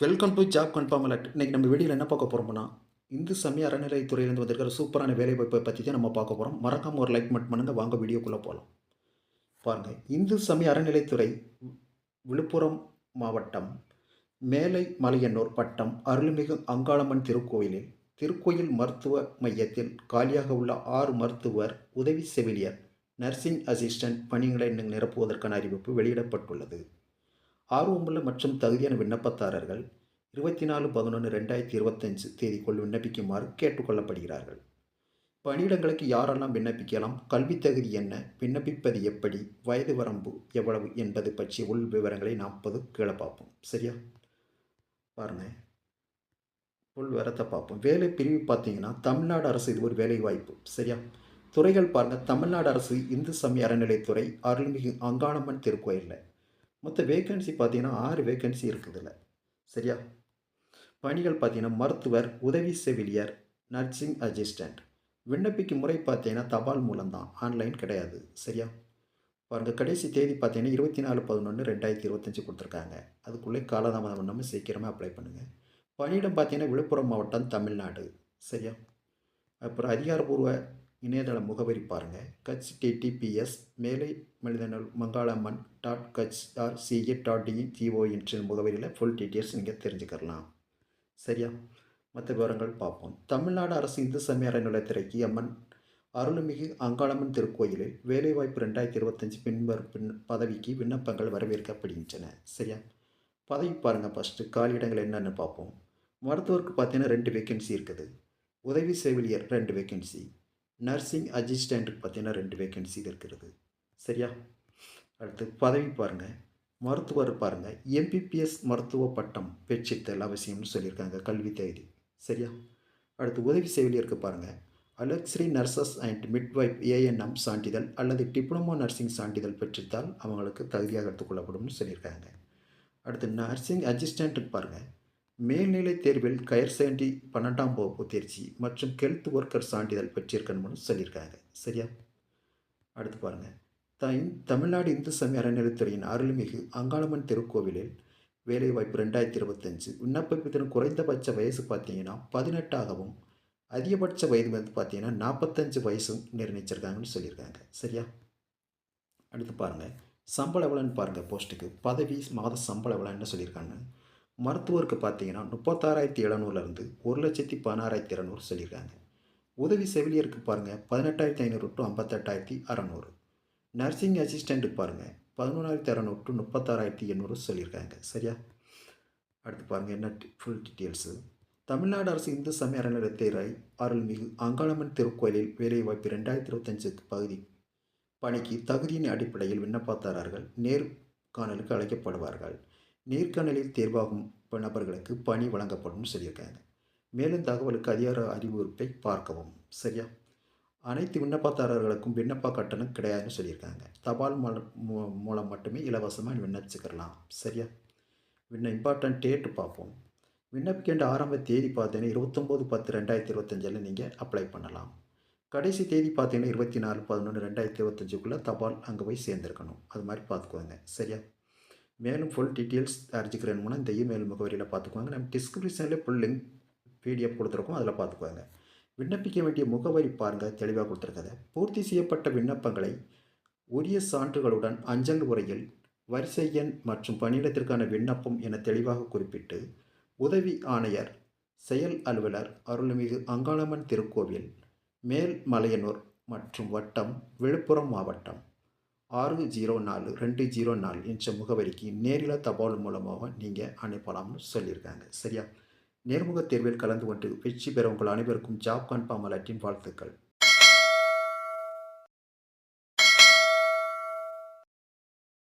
Welcome to job confirm alert இன்றைக்கி நம்ம வீடியோவில் என்ன பார்க்க போகிறோம்னா இந்து சமய அறநிலைத்துறையிலேருந்து வந்திருக்கிற சூப்பரான வேலைவாய்ப்பை பற்றி தான் நம்ம பார்க்க போகிறோம் மறக்காமல் ஒரு லைக் மட்டும் பண்ணுங்கள் வாங்க வீடியோக்குள்ளே போகலாம் பாருங்கள் இந்து சமய அறநிலைத்துறை விழுப்புரம் மாவட்டம் மேலை மலையன்னூர் பட்டம் அருள்மிகு அங்காளம்மன் திருக்கோயிலில் திருக்கோயில் மருத்துவ மையத்தில் காலியாக உள்ள ஆறு மருத்துவர் உதவி செவிலியர் நர்சிங் அசிஸ்டன்ட் பணிகளை நிரப்புவதற்கான அறிவிப்பு வெளியிடப்பட்டுள்ளது. ஆர்வமுள்ள மற்றும் தகுதியான விண்ணப்பதாரர்கள் இருபத்தி நாலு பதினொன்று ரெண்டாயிரத்தி இருபத்தஞ்சு தேதிக்குள் விண்ணப்பிக்குமாறு கேட்டுக்கொள்ளப்படுகிறார்கள். பணியிடங்களுக்கு யாரெல்லாம் விண்ணப்பிக்கலாம்? கல்வித் தகுதி என்ன? விண்ணப்பிப்பது எப்படி? வயது வரம்பு எவ்வளவு? என்பது பற்றிய உள் விவரங்களை நாம் பொது கீழே பார்ப்போம். சரியா? பாருங்க. உள் விவரத்தை பார்ப்போம். வேலை பிரிவு பார்த்தீங்கன்னா தமிழ்நாடு அரசு இது ஒரு வேலை வாய்ப்பு சரியா? துறைகள் பாருங்கள் தமிழ்நாடு அரசு இந்து சமய அறநிலைத்துறை அருள்மிகு அங்காளம்மன் திருக்கோயிலில். மொத்த வேகன்சி பார்த்தீங்கன்னா ஆறு வேகன்சி இருக்குதுல்ல. சரியா? பணிகள் பார்த்தீங்கன்னா மருத்துவர் உதவி செவிலியர் நர்சிங் அசிஸ்டண்ட் விண்ணப்பிக்கும் முறை பார்த்தீங்கன்னா தபால் மூலம்தான். ஆன்லைன் கிடையாது. சரியா? பாருங்கள் கடைசி தேதி பார்த்தீங்கன்னா இருபத்தி நாலு பதினொன்று ரெண்டாயிரத்தி இருபத்தஞ்சி கொடுத்துருக்காங்க. அதுக்குள்ளே காலதாமதம் பண்ணாமல் சீக்கிரமாக அப்ளை பண்ணுங்கள் பணியிடம் பார்த்தீங்கன்னா விழுப்புரம் மாவட்டம் தமிழ்நாடு. சரியா? அப்புறம் அதிகாரப்பூர்வ இணையதள முகவரி பாருங்கள் கட்ச் டிடிபிஎஸ் மேலை மனிதனல் மங்காளம்மன் டாட் கட்ச் ஆர் சிஏ டாட் டிஇன் ஜிஓ என்ற முகவரியில் ஃபுல் டீட்டெயில்ஸ் நீங்கள் தெரிஞ்சுக்கலாம் சரியா? மற்ற விவரங்கள் பார்ப்போம். தமிழ்நாடு அரசு இந்து சமய அறநிலையத்துறைக்கு அம்மன் அருள்மிகு அங்காளம்மன் திருக்கோயிலில் வேலைவாய்ப்பு ரெண்டாயிரத்தி இருபத்தஞ்சி பின்வரும் பின் பதவிக்கு விண்ணப்பங்கள் வரவேற்கப்படுகின்றன. சரியா? பதவி பாருங்கள் ஃபஸ்ட்டு காலியிடங்கள் என்னென்னு பார்ப்போம். மருத்துவருக்கு பார்த்தீங்கன்னா ரெண்டு வேக்கன்சி இருக்குது. உதவி செவிலியர் ரெண்டு வேக்கன்சி நர்சிங் அசிஸ்டண்ட்டுக்கு பார்த்தீங்கன்னா ரெண்டு வேக்கன்சி இருக்கிறது. சரியா? அடுத்து பதவி பாருங்கள் மருத்துவர் பாருங்கள் எம்பிபிஎஸ் மருத்துவ பட்டம் பெற்றித்தல் அவசியம்னு சொல்லியிருக்காங்க கல்வி தகுதி சரியா? அடுத்து உதவி செவிலியருக்கு பாருங்கள் auxiliary nurses and midwife ANM சான்றிதழ் அல்லது டிப்ளமோ நர்சிங் சான்றிதழ் பெற்றித்தால் அவங்களுக்கு தகுதியாக எடுத்துக்கொள்ளப்படும்னு சொல்லியிருக்காங்க. அடுத்து நர்சிங் அசிஸ்டண்ட்டுக்கு பாருங்கள் மேல்நிலை தேர்வில் கயர் சேண்டி பன்னெண்டாம் வகுப்பு தேர்ச்சி மற்றும் ஹெல்த் ஒர்க்கர் சான்றிதழ் பெற்றிருக்கணும்னு சொல்லியிருக்காங்க சரியா? அடுத்து பாருங்கள் த தமிழ்நாடு இந்து சமய அறநிலைத்துறையின் அருள்மிகு அங்காளம்மன் திருக்கோவிலில் வேலைவாய்ப்பு ரெண்டாயிரத்தி இருபத்தஞ்சு. விண்ணப்பிப்பதன் குறைந்தபட்ச வயசு பார்த்தீங்கன்னா பதினெட்டாகவும் அதிகபட்ச வயது வந்து பார்த்தீங்கன்னா நாற்பத்தஞ்சு வயசும் நிர்ணயிச்சிருக்காங்கன்னு சொல்லியிருக்காங்க. சரியா? அடுத்து பாருங்கள் சம்பள எவ்வளோன்னு பாருங்கள் போஸ்ட்டுக்கு. பதவி மாத சம்பள எவ்வளோன்னு சொல்லியிருக்காங்க. மருத்துவருக்கு பார்த்தீங்கன்னா முப்பத்தாறாயிரத்தி எழுநூறுலேருந்து ஒரு லட்சத்தி பதினாறாயிரத்தி இரநூறு சொல்லியிருக்காங்க. உதவி செவிலியருக்கு பாருங்கள் பதினெட்டாயிரத்தி ஐநூறு டு ஐம்பத்தெட்டாயிரத்தி அறநூறு. நர்சிங் அசிஸ்டண்ட்டுக்கு பாருங்கள் பதினொன்றாயிரத்தி அறநூறு டு முப்பத்தாறாயிரத்தி எண்ணூறு சொல்லியிருக்காங்க. சரியா? அடுத்து பாருங்கள் என்ன ஃபுல் டீட்டெயில்ஸு தமிழ்நாடு அரசு இந்து சமய அறநிலையத்துறை அருள்மிகு அங்காளம்மன் திருக்கோயிலில் வேலைவாய்ப்பு ரெண்டாயிரத்தி இருபத்தஞ்சு பகுதி பணிக்கு தகுதியின் அடிப்படையில் விண்ணப்பதாரர்கள் நேர்காணலுக்கு அழைக்கப்படுவார்கள். நேர்காணலில் தேர்வாகும் நபர்களுக்கு பணி வழங்கப்படும் சொல்லியிருக்காங்க. மேலும் தகவலுக்கு அதிகார அறிவுறுப்பை பார்க்கவும். சரியா? அனைத்து விண்ணப்பதாரர்களுக்கும் விண்ணப்ப கட்டணம் கிடையாதுன்னு சொல்லியிருக்காங்க. தபால் மூலம் மட்டுமே இலவசமாக விண்ணப்பிச்சுக்கலாம். சரியா? விண்ண இம்பார்ட்டன்ட் டேட்டு பார்ப்போம். விண்ணப்பிக்கின்ற ஆரம்ப தேதி பார்த்தீங்கன்னா இருபத்தொம்போது பத்து ரெண்டாயிரத்தி இருபத்தஞ்சில் நீங்கள் அப்ளை பண்ணலாம். கடைசி தேதி பார்த்தீங்கன்னா இருபத்தி நாலு பதினொன்று ரெண்டாயிரத்தி இருபத்தஞ்சுக்குள்ளே தபால் அங்கே போய் சேர்ந்துருக்கணும். அது மாதிரி பார்த்துக்குவாங்க சரியா? மேலும் ஃபுல் டீட்டெயில்ஸ் அறிஞ்சிக்கிறேன்னா இந்த இமெயில் முகவரியில் பார்த்துக்குவாங்க நம்ம டிஸ்கிரிப்ஷனில் ஃபுல் லிங்க் பிடிஎஃப் கொடுத்துருக்கோம். அதில் பார்த்துக்குவாங்க விண்ணப்பிக்க வேண்டிய முகவரி பாருங்கள் தெளிவாக கொடுத்துருக்கத. பூர்த்தி செய்யப்பட்ட விண்ணப்பங்களை உரிய சான்றுகளுடன் அஞ்சல் உரையில் வரிசை எண் மற்றும் பணியிடத்திற்கான விண்ணப்பம் என தெளிவாக குறிப்பிட்டு உதவி ஆணையர் செயல் அலுவலர் அருள்மிகு அங்காளம்மன் திருக்கோவில் மேல் மலையனூர் மற்றும் வட்டம் விழுப்புரம் மாவட்டம். ஆறு ஜீரோ நாலு ரெண்டு ஜீரோ நாலு என்ற முகவரிக்கு நேரில் தபால் மூலமாக நீங்கள் அனுப்பலாம்னு சொல்லியிருக்காங்க. சரியா? நேர்முகத் தேர்வில் கலந்து கொண்டு வெற்றி பெற உங்கள் அனைவருக்கும் ஜாப் கன்ஃபார்ம் அலட்டின் வாழ்த்துக்கள்.